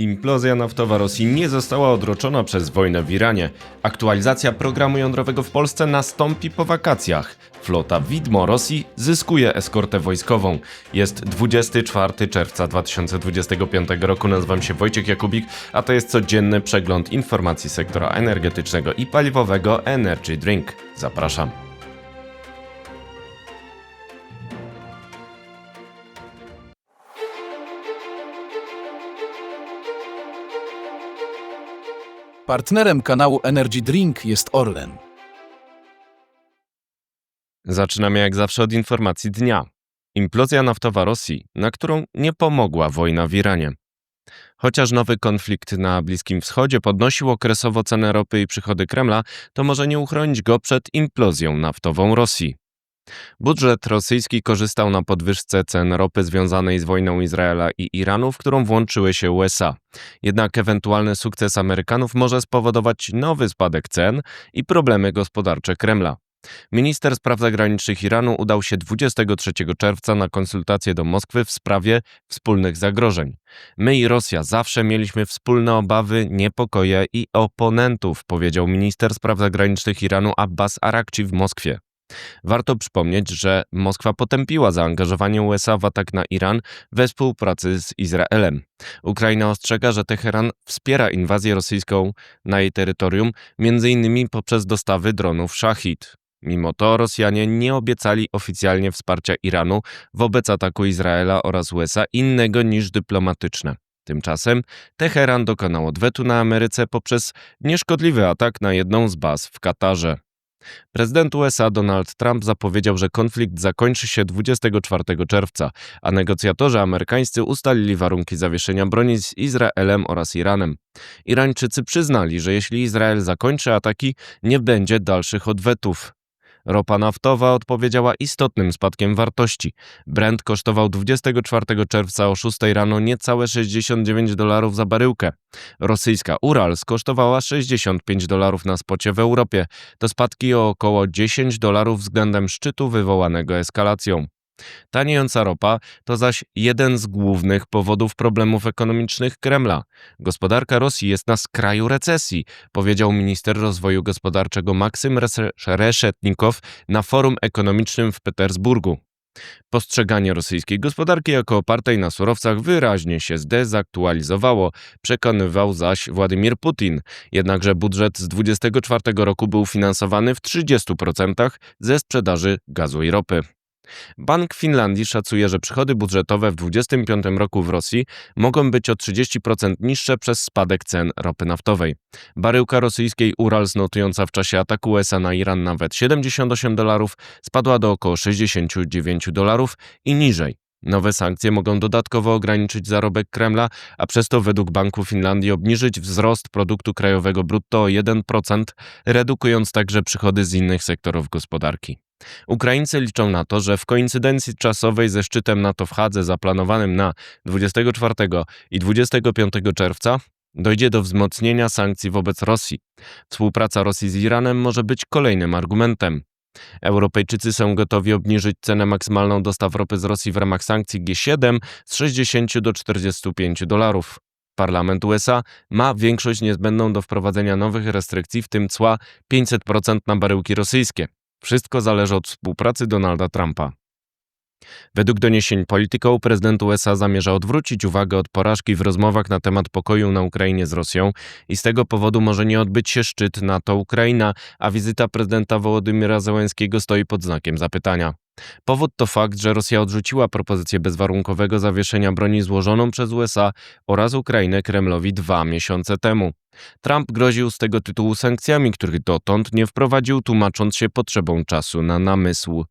Implozja naftowa Rosji nie została odroczona przez wojnę w Iranie. Aktualizacja programu jądrowego w Polsce nastąpi po wakacjach. Flota Widmo Rosji zyskuje eskortę wojskową. Jest 24 czerwca 2025 roku. Nazywam się Wojciech Jakubik, a to jest codzienny przegląd informacji sektora energetycznego i paliwowego Energy Drink. Zapraszam. Partnerem kanału Energy Drink jest Orlen. Zaczynamy jak zawsze od informacji dnia. Implozja naftowa Rosji, na którą nie pomogła wojna w Iranie. Chociaż nowy konflikt na Bliskim Wschodzie podnosił okresowo cenę ropy i przychody Kremla, to może nie uchronić go przed implozją naftową Rosji. Budżet rosyjski korzystał na podwyżce cen ropy związanej z wojną Izraela i Iranu, w którą włączyły się USA. Jednak ewentualny sukces Amerykanów może spowodować nowy spadek cen i problemy gospodarcze Kremla. Minister spraw zagranicznych Iranu udał się 23 czerwca na konsultacje do Moskwy w sprawie wspólnych zagrożeń. My i Rosja zawsze mieliśmy wspólne obawy, niepokoje i oponentów, powiedział minister spraw zagranicznych Iranu Abbas Arakci w Moskwie. Warto przypomnieć, że Moskwa potępiła zaangażowanie USA w atak na Iran we współpracy z Izraelem. Ukraina ostrzega, że Teheran wspiera inwazję rosyjską na jej terytorium, m.in. poprzez dostawy dronów Shahid. Mimo to Rosjanie nie obiecali oficjalnie wsparcia Iranu wobec ataku Izraela oraz USA innego niż dyplomatyczne. Tymczasem Teheran dokonał odwetu na Ameryce poprzez nieszkodliwy atak na jedną z baz w Katarze. Prezydent USA Donald Trump zapowiedział, że konflikt zakończy się 24 czerwca, a negocjatorzy amerykańscy ustalili warunki zawieszenia broni z Izraelem oraz Iranem. Irańczycy przyznali, że jeśli Izrael zakończy ataki, nie będzie dalszych odwetów. Ropa naftowa odpowiedziała istotnym spadkiem wartości. Brent kosztował 24 czerwca o 6 rano niecałe 69 dolarów za baryłkę. Rosyjska Urals kosztowała 65 dolarów na spocie w Europie. To spadki o około 10 dolarów względem szczytu wywołanego eskalacją. Taniejąca ropa to zaś jeden z głównych powodów problemów ekonomicznych Kremla. Gospodarka Rosji jest na skraju recesji, powiedział minister rozwoju gospodarczego Maksym Reszetnikow na forum ekonomicznym w Petersburgu. Postrzeganie rosyjskiej gospodarki jako opartej na surowcach wyraźnie się zdezaktualizowało, przekonywał zaś Władimir Putin. Jednakże budżet z 2024 roku był finansowany w 30% ze sprzedaży gazu i ropy. Bank Finlandii szacuje, że przychody budżetowe w 2025 roku w Rosji mogą być o 30% niższe przez spadek cen ropy naftowej. Baryłka rosyjskiej Urals notująca w czasie ataku USA na Iran nawet 78 dolarów spadła do około 69 dolarów i niżej. Nowe sankcje mogą dodatkowo ograniczyć zarobek Kremla, a przez to według Banku Finlandii obniżyć wzrost produktu krajowego brutto o 1%, redukując także przychody z innych sektorów gospodarki. Ukraińcy liczą na to, że w koincydencji czasowej ze szczytem NATO w Hadze zaplanowanym na 24 i 25 czerwca dojdzie do wzmocnienia sankcji wobec Rosji. Współpraca Rosji z Iranem może być kolejnym argumentem. Europejczycy są gotowi obniżyć cenę maksymalną dostaw ropy z Rosji w ramach sankcji G7 z 60 do 45 dolarów. Parlament USA ma większość niezbędną do wprowadzenia nowych restrykcji, w tym cła 500% na baryłki rosyjskie. Wszystko zależy od współpracy Donalda Trumpa. Według doniesień Politico prezydent USA zamierza odwrócić uwagę od porażki w rozmowach na temat pokoju na Ukrainie z Rosją i z tego powodu może nie odbyć się szczyt NATO-Ukraina, a wizyta prezydenta Wołodymyra Zełenskiego stoi pod znakiem zapytania. Powód to fakt, że Rosja odrzuciła propozycję bezwarunkowego zawieszenia broni złożoną przez USA oraz Ukrainę Kremlowi dwa miesiące temu. Trump groził z tego tytułu sankcjami, których dotąd nie wprowadził, tłumacząc się potrzebą czasu na namysł.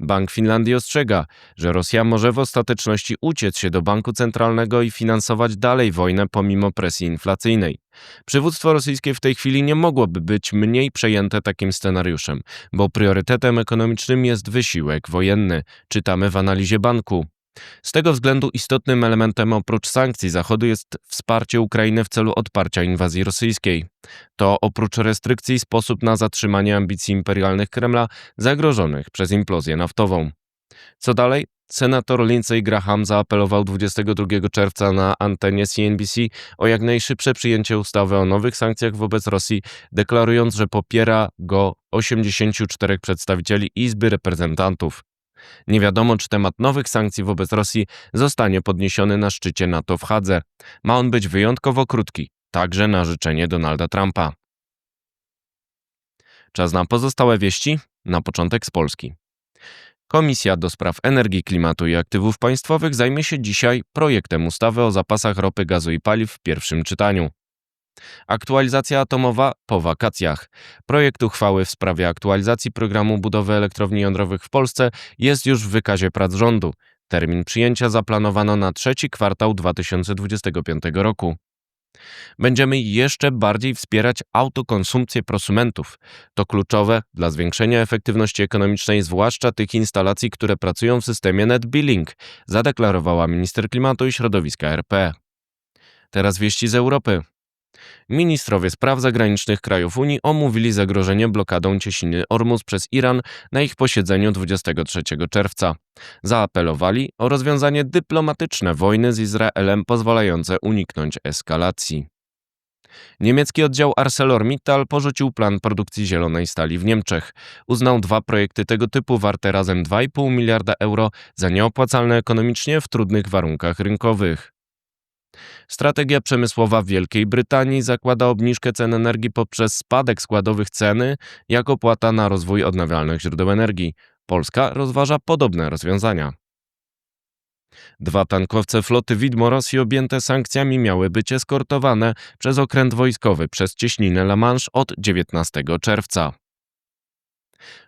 Bank Finlandii ostrzega, że Rosja może w ostateczności uciec się do banku centralnego i finansować dalej wojnę pomimo presji inflacyjnej. Przywództwo rosyjskie w tej chwili nie mogłoby być mniej przejęte takim scenariuszem, bo priorytetem ekonomicznym jest wysiłek wojenny, czytamy w analizie banku. Z tego względu istotnym elementem oprócz sankcji Zachodu jest wsparcie Ukrainy w celu odparcia inwazji rosyjskiej. To oprócz restrykcji sposób na zatrzymanie ambicji imperialnych Kremla zagrożonych przez implozję naftową. Co dalej? Senator Lindsey Graham zaapelował 22 czerwca na antenie CNBC o jak najszybsze przyjęcie ustawy o nowych sankcjach wobec Rosji, deklarując, że popiera go 84 przedstawicieli Izby Reprezentantów. Nie wiadomo, czy temat nowych sankcji wobec Rosji zostanie podniesiony na szczycie NATO w Hadze. Ma on być wyjątkowo krótki, także na życzenie Donalda Trumpa. Czas na pozostałe wieści, na początek z Polski. Komisja do Spraw Energii, Klimatu i Aktywów Państwowych zajmie się dzisiaj projektem ustawy o zapasach ropy, gazu i paliw w pierwszym czytaniu. Aktualizacja atomowa po wakacjach. Projekt uchwały w sprawie aktualizacji programu budowy elektrowni jądrowych w Polsce jest już w wykazie prac rządu. Termin przyjęcia zaplanowano na trzeci kwartał 2025 roku. Będziemy jeszcze bardziej wspierać autokonsumpcję prosumentów. To kluczowe dla zwiększenia efektywności ekonomicznej, zwłaszcza tych instalacji, które pracują w systemie net billing, zadeklarowała minister klimatu i środowiska RP. Teraz wieści z Europy. Ministrowie spraw zagranicznych krajów Unii omówili zagrożenie blokadą cieśniny Ormus przez Iran na ich posiedzeniu 23 czerwca. Zaapelowali o rozwiązanie dyplomatyczne wojny z Izraelem pozwalające uniknąć eskalacji. Niemiecki oddział ArcelorMittal porzucił plan produkcji zielonej stali w Niemczech. Uznał dwa projekty tego typu warte razem 2,5 miliarda euro za nieopłacalne ekonomicznie w trudnych warunkach rynkowych. Strategia przemysłowa Wielkiej Brytanii zakłada obniżkę cen energii poprzez spadek składowych ceny jako opłata na rozwój odnawialnych źródeł energii. Polska rozważa podobne rozwiązania. Dwa tankowce floty Widmo Rosji objęte sankcjami miały być eskortowane przez okręt wojskowy przez cieśninę La Manche od 19 czerwca.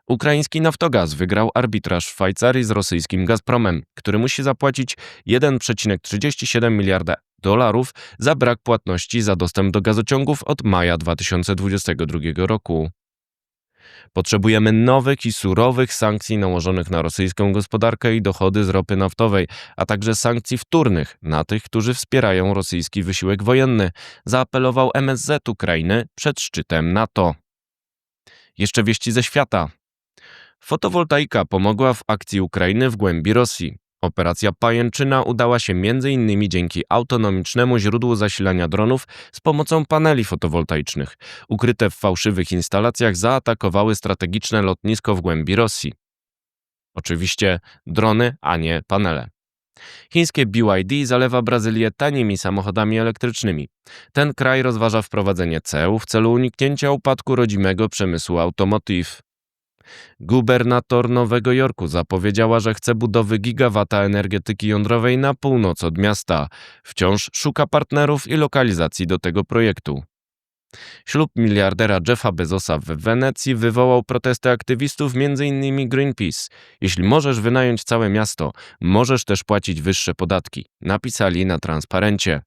Ukraiński Naftogaz wygrał arbitraż w Szwajcarii z rosyjskim Gazpromem, który musi zapłacić 1,37 miliarda dolarów za brak płatności za dostęp do gazociągów od maja 2022 roku. Potrzebujemy nowych i surowych sankcji nałożonych na rosyjską gospodarkę i dochody z ropy naftowej, a także sankcji wtórnych na tych, którzy wspierają rosyjski wysiłek wojenny, zaapelował MSZ Ukrainy przed szczytem NATO. Jeszcze wieści ze świata. Fotowoltaika pomogła w akcji Ukrainy w głębi Rosji. Operacja Pajęczyna udała się m.in. dzięki autonomicznemu źródłu zasilania dronów z pomocą paneli fotowoltaicznych. Ukryte w fałszywych instalacjach zaatakowały strategiczne lotnisko w głębi Rosji. Oczywiście drony, a nie panele. Chińskie BYD zalewa Brazylię tanimi samochodami elektrycznymi. Ten kraj rozważa wprowadzenie ceł w celu uniknięcia upadku rodzimego przemysłu automotive. Gubernator Nowego Jorku zapowiedziała, że chce budowy gigawata energetyki jądrowej na północ od miasta. Wciąż szuka partnerów i lokalizacji do tego projektu. Ślub miliardera Jeffa Bezosa w Wenecji wywołał protesty aktywistów, m.in. Greenpeace. Jeśli możesz wynająć całe miasto, możesz też płacić wyższe podatki. Napisali na transparencie.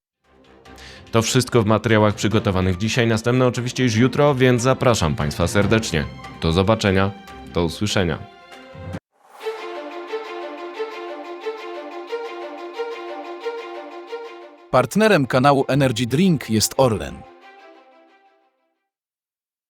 To wszystko w materiałach przygotowanych dzisiaj, następne oczywiście już jutro, więc zapraszam Państwa serdecznie. Do zobaczenia, do usłyszenia. Partnerem kanału Energy Drink jest Orlen.